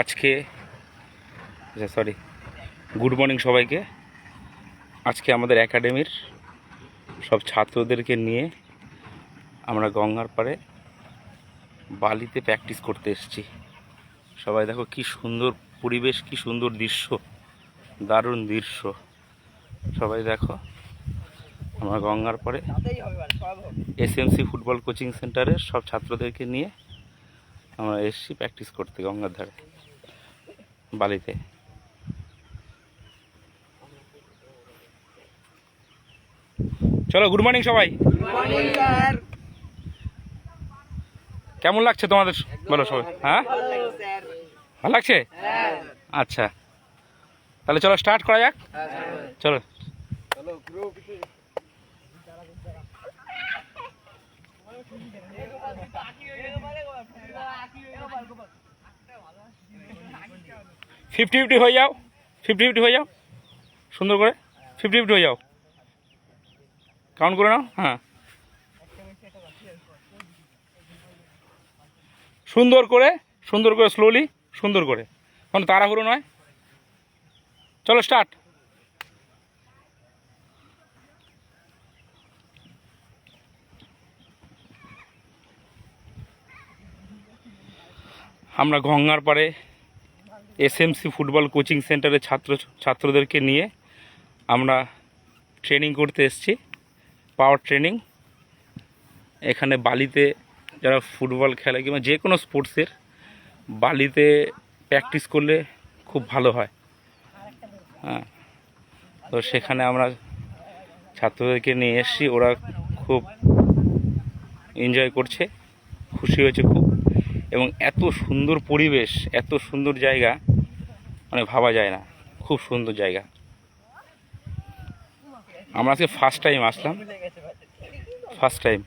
আজকে sorry good morning সবাইকে। আজকে আমাদের একাডেমির সব ছাত্রদেরকে নিয়ে আমরা গঙ্গার পাড়ে বালিতে প্র্যাকটিস করতে এসেছি। সবাই দেখো কি সুন্দর পরিবেশ, কি সুন্দর দৃশ্য, দারুণ দৃশ্য। সবাই দেখো, আমরা গঙ্গার পাড়ে এসএমসি ফুটবল কোচিং সেন্টারের সব ছাত্রদেরকে নিয়ে আমরা এসেছি প্র্যাকটিস করতে গঙ্গার ধারে। বালিতে। চলো গুড মর্নিং সবাই। কেমন লাগছে তোমাদের? বলো সবাই। হ্যাঁ? ভালো লাগছে? আচ্ছা। তাহলে চলো স্টার্ট করা যাক। চলো। ফিফটি ফিফটি হয়ে যাও, ফিফটি ফিফটি হয়ে যাও, সুন্দর করে ফিফটি ফিফটি হয়ে যাও। কাউন্ট করে নাও হ্যাঁ। সুন্দর করে সুন্দর করে স্লোলি সুন্দর করে। কোনো তাড়াহুড়ো নয়। চলো স্টার্ট আমরা গঙ্গার পাড়ে এসএমসি ফুটবল কোচিং সেন্টারের ছাত্র, ছাত্রদেরকে নিয়ে আমরা ট্রেনিং করতে এসেছি পাওয়ার ট্রেনিং এখানে বালিতে যারা ফুটবল খেলে কিংবা যে কোনো স্পোর্টসের বালিতে প্র্যাকটিস করলে খুব ভালো হয়। হ্যাঁ তো সেখানে আমরা ছাত্রদেরকে নিয়ে এসেছি, ওরা খুব এনজয় করছে, খুশি হয়েছে, খুব এবং এত সুন্দর পরিবেশ, এত সুন্দর জায়গা মানে ভাবা যায় না। খুব সুন্দর জায়গা। আমরা আজকে ফার্স্ট টাইম আসলাম। ফার্স্ট টাইম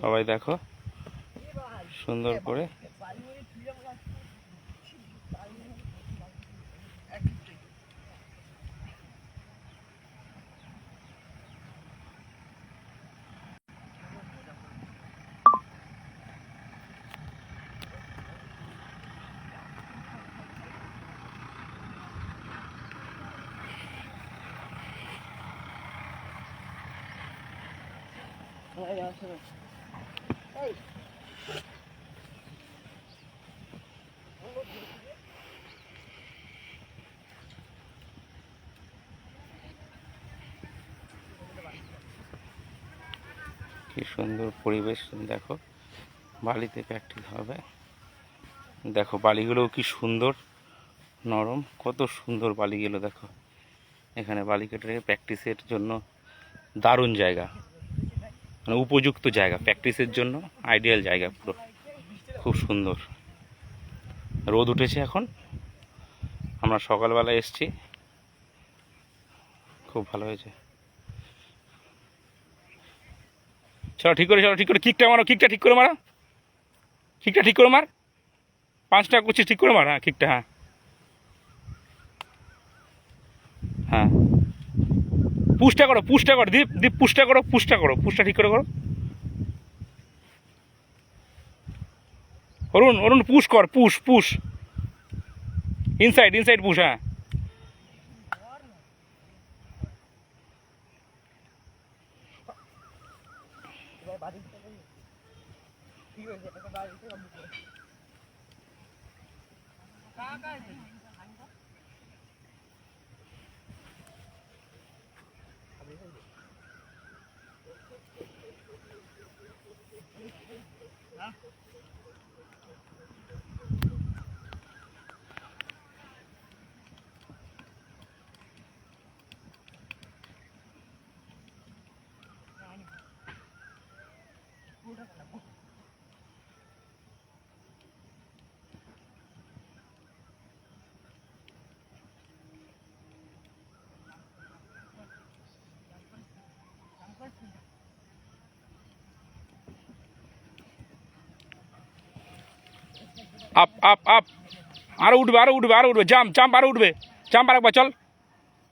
সবাই দেখো। সুন্দর করে কি সুন্দর পরিবেশ, দেখো। বালিতে প্র্যাকটিস হবে। দেখো, বালিগুলোও কি সুন্দর, নরম। কত সুন্দর বালিগুলো, দেখো। এখানে বালি কেটে প্র্যাকটিসের জন্য দারুণ জায়গা। মানে উপযুক্ত জায়গা, প্র্যাকটিসের জন্য আইডিয়াল জায়গা পুরো। খুব সুন্দর। রোদ উঠেছে এখন। আমরা সকালবেলা এসছি। খুব ভালো হয়েছে। চলো ঠিক করে, চলো ঠিক করে, কিকটা মারো, কিকটা ঠিক করে মারো। কিকটা ঠিক করে মার। পাঁচটা করছিস ঠিক করে মার হ্যাঁ কিকটা হ্যাঁ। পুষটা করো, পুষ্টা করো, দীপ দীপ পুষ্টা করো পুষ্টা করো, পুষ্টা ঠিক করে করো। অরুণ অরুণ পুশ কর, push push. Inside inside push হ্যাঁ। আপ আপ আপ আরও উঠবে আরও উঠবে আরও উঠবে জাম্প জাম্প আরও উঠবে জাম্প আর একবার চল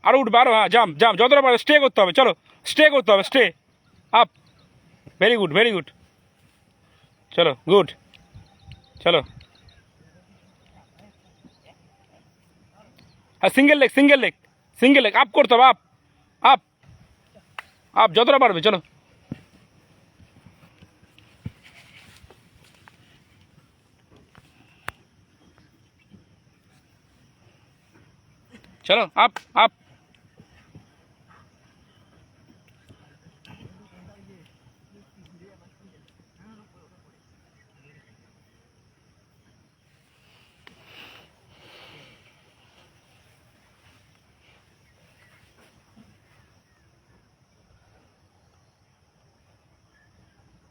আরও উঠবে আরও হ্যাঁ জাম জাম যতটা পারবে স্টে করতে হবে চলো স্টে করতে হবে stay up very good very good চলো গুড চলো হ্যাঁ single leg single leg single leg up করতে হবে আপ আপ আপ যতটা পারবে চলো চলো আপ আপ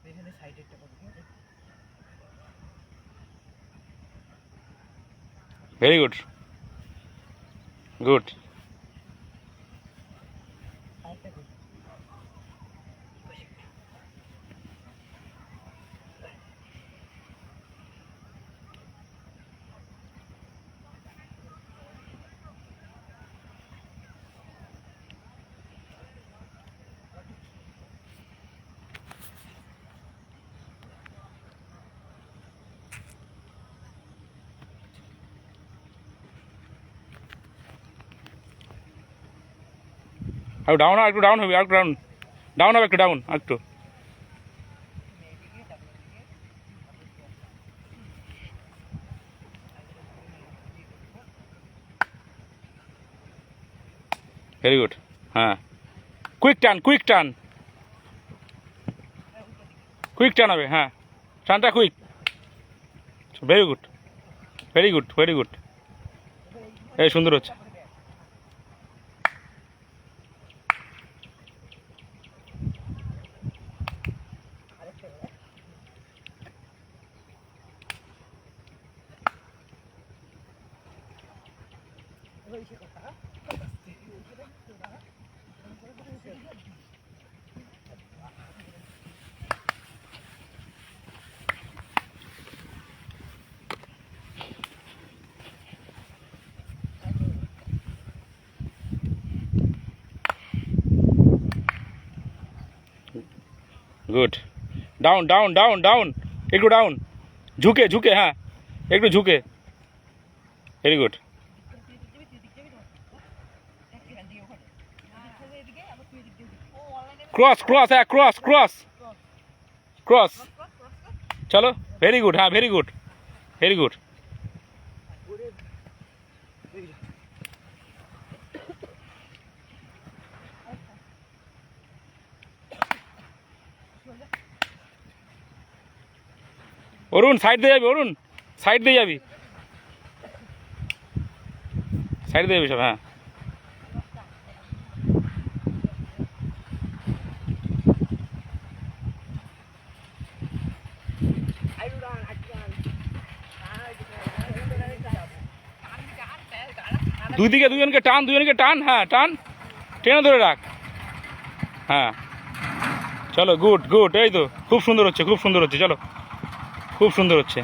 এখানে সাইডে একটা করবি ঠিক আছে ভেরি গুড গুড আর ডাউন একটু ডাউন হবে, আর ডাউন ডাউন হবে একটু ডাউন একটু। ভেরি গুড হ্যাঁ। Quick turn quick turn quick turn হবে হ্যাঁ। টার্নটা quick very good very good very good এই সুন্দর হচ্ছে। Good down down down down একটু ডাউন ঝুঁকে ঝুঁকে হ্যাঁ একটু ঝুঁকে ভেরি গুড ক্রস ক্রস হ্যাঁ ক্রস ক্রস ক্রস চলো ভেরি গুড হ্যাঁ very good very good Arun side দিয়ে যাবি, অরুণ? সাইড দিয়ে যাবি? সাইড দিয়ে যাবি সব হ্যাঁ। দুই দিকে দুজনকে টান দুজনকে টান হ্যাঁ টান। টেনে ধরে রাখ। হ্যাঁ। চলো, গুড গুড, এই তো। খুব সুন্দর হচ্ছে, খুব সুন্দর হচ্ছে, চলো। খুব সুন্দর হচ্ছে।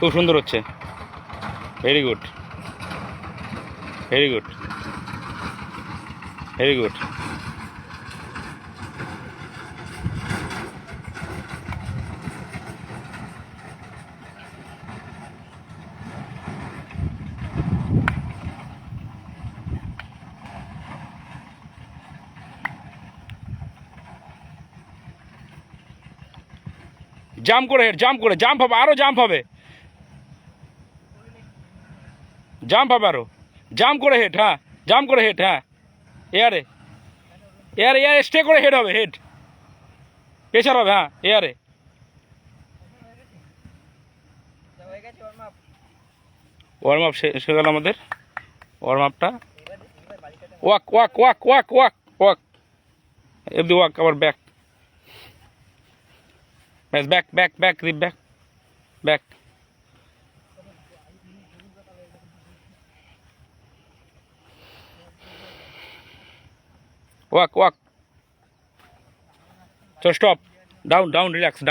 খুব সুন্দর হচ্ছে। Very good very good very good jump করে হেড জাম্প করে, জাম্প হবে আরও জাম্প হবে। জাম্প হবে আরও জাম্প করে হেড হ্যাঁ জাম্প করে হেড হ্যাঁ। এয়ারে এয়ারে এয়ারে স্টে করে হেড হবে, হেড। প্রেশার হবে হ্যাঁ এয়ারে। ওয়ার্ম আপ শেষ হয়ে গেল আমাদের ওয়ার্ম আপটা walk walk walk walk walk walk. F দি ওয়াক, আবার back Guys, back, back, back, Reeb, back, back. Walk, walk. So stop. Down, down, relax, down.